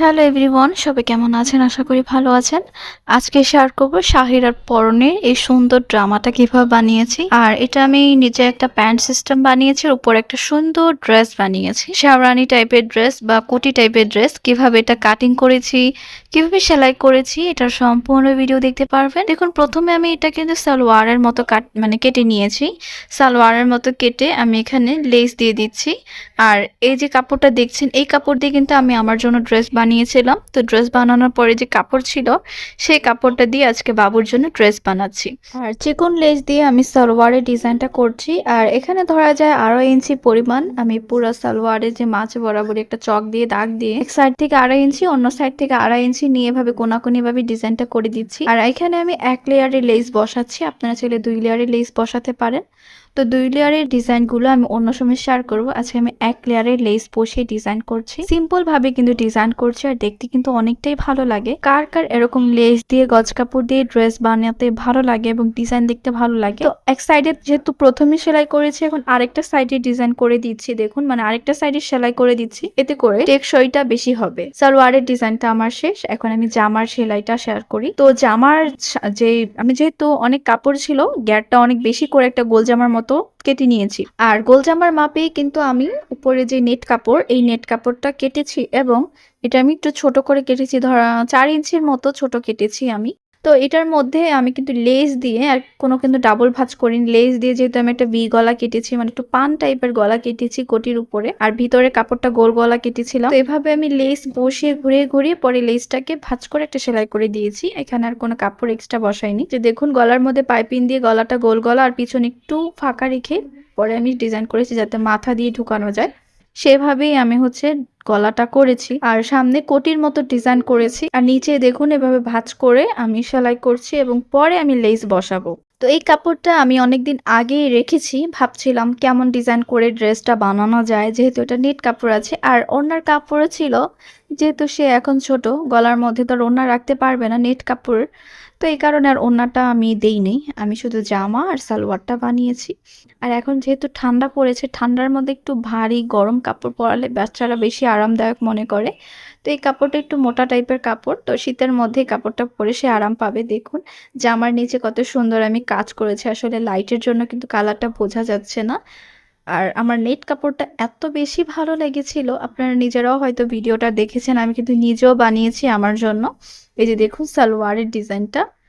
Hello everyone সবাই কেমন আছেন? আশা করি ভালো আছেন। আজকে শেয়ার করব শাহিরার পরনের এই সুন্দর ড্রামাটা কীভাবে বানিয়েছি। আর এটা আমি নিজে একটা প্যান্ট সিস্টেম বানিয়েছি উপর একটা সুন্দর ড্রেস বানিয়েছি। শাওরানি টাইপের ড্রেস বা কোটি টাইপের ড্রেস কীভাবে এটা কাটিং করেছি, কীভাবে সেলাই করেছি, এটার সম্পূর্ণ ভিডিও দেখতে পারবেন। দেখুন, প্রথমে আমি এটা কিন্তু সালোয়ারের মতো কাট মানে কেটে নিয়েছি। সালোয়ারের মতো কেটে আমি এখানে লেস দিয়ে দিচ্ছি। আর এই যে কাপড়টা দেখছেন, এই কাপড় দিয়ে কিন্তু আমি আমার জন্য ড্রেস বানিয়েছিলাম। তো ড্রেস বানানোর পরে যে কাপড় ছিল, সেই কাপড়টা দিয়ে আজকে বাবুর জন্য ড্রেস বানাচ্ছি। আর চিকন লেস দিয়ে আমি সালোয়ারের ডিজাইনটা করছি। আর এখানে ধরা যায় আড়াই ইঞ্চি পরিমাণ আমি পুরো সালোয়ারে যে মাছ বরাবর একটা চক দিয়ে দাগ দিয়ে এক সাইড থেকে আড়াই ইঞ্চি, অন্য সাইড থেকে আড়াই ইঞ্চি নিয়ে এভাবে কোনাকুনি ভাবে ডিজাইনটা করে দিচ্ছি। আর এখানে আমি এক লেয়ারের লেস বসাচ্ছি। আপনারা চাইলে দুই লেয়ারের লেস বসাতে পারেন। তো দুই লেয়ারের ডিজাইনগুলো আমি অন্য সময় শেয়ার করব। আজকে আমি এক লেয়ারের লেস বসিয়ে ডিজাইন করছি। সিম্পল ভাবে কিন্তু ডিজাইন করছি। আর দেখতে কিন্তু অনেকটাই ভালো লাগে। কার কার এরকম লেস দিয়ে গজ কাপড় দিয়ে ড্রেস বানাতে ভালো লাগে এবং ডিজাইন দেখতে ভালো লাগে? তো এক সাইডে যেহেতু প্রথমে সেলাই করেছি, এখন আরেকটা সাইডে ডিজাইন করে দিচ্ছি, দেখুন। মানে আরেকটা সাইডে সেলাই করে দিচ্ছি, এতে করে টেকসইটা বেশি হবে। সালোয়ারের ডিজাইনটা আমার শেষ, এখন আমি জামার সেলাইটা শেয়ার করি। তো জামার যে আমি যেহেতু অনেক কাপড় ছিল গ্যারটা অনেক বেশি করে একটা গোল জামার মতো কেটে নিয়েছি। আর গোল জামার মাপেই কিন্তু আমি উপরে যে নেট কাপড়, এই নেট কাপড়টা কেটেছি এবং এটা আমি একটু ছোট করে কেটেছি, ধরা চার ইঞ্চির মতো ছোট কেটেছি আমি। তো এটার মধ্যে আমি কিন্তু লেস দিয়ে, আর কোনো কিন্তু ডাবল ভাঁজ করিনি। লেস দিয়ে যেহেতু আমি একটা ভি গলা কেটেছি মানে একটু পান টাইপের গলা কেটেছি কোটির উপরে, আর ভিতরে কাপড়টা গোল গলা কেটেছিলাম। তো এভাবে আমি লেস বসিয়ে ঘুরিয়ে ঘুরিয়ে পরে লেসটাকে ভাজ করে একটা সেলাই করে দিয়েছি। এখানে আর কোনো কাপড় এক্সট্রা বসাইনি। যে দেখুন, গলার মধ্যে পাইপিং দিয়ে গলাটা গোল গলা আর পিছনে একটু ফাঁকা রেখে পরে আমি ডিজাইন করেছি যাতে মাথা দিয়ে ঢুকানো যায়। সেভাবেই আমি হচ্ছে গলাটা করেছি আর সামনে কোটির মতো ডিজাইন করেছি। আর নিচে দেখুন, এভাবে ভাঁজ করে আমি সেলাই করছি এবং পরে আমি লেস বসাবো। তো এই কাপড়টা আমি অনেকদিন আগেই রেখেছি, ভাবছিলাম কেমন ডিজাইন করে ড্রেসটা বানানো যায়, যেহেতু এটা নেট কাপড় আছে। আর অন্যার কাপড়ও ছিল যেহেতু সে এখন ছোট, গলার মধ্যে তো আর ওড়না রাখতে পারবে না নেট কাপড়। তো এই কারণে আর ওড়নাটা আমি দেইনি। আমি শুধু জামা আর সালোয়ারটা বানিয়েছি। আর এখন যেহেতু ঠান্ডা পড়েছে, ঠান্ডার মধ্যে একটু ভারী গরম কাপড় পরালে বাচ্চারা বেশি আরামদায়ক মনে করে। তো এই কাপড়টা একটু মোটা টাইপের কাপড়। তো শীতের মধ্যে কাপড়টা পরে সে আরাম পাবে। দেখুন, জামার নিচে কত সুন্দর আমি কাজ করেছি। আসলে লাইটের জন্য কিন্তু কালারটা বোঝা যাচ্ছে না। আর আমার নেট কাপড়টা এত বেশি ভালো লেগেছিল, আপনারা নিজেরাও হয়তো ভিডিওটা দেখেছেন, আমি কিন্তু নিজেও বানিয়েছি আমার জন্য। এই যে দেখুন, সালোয়ারের ডিজাইনটা।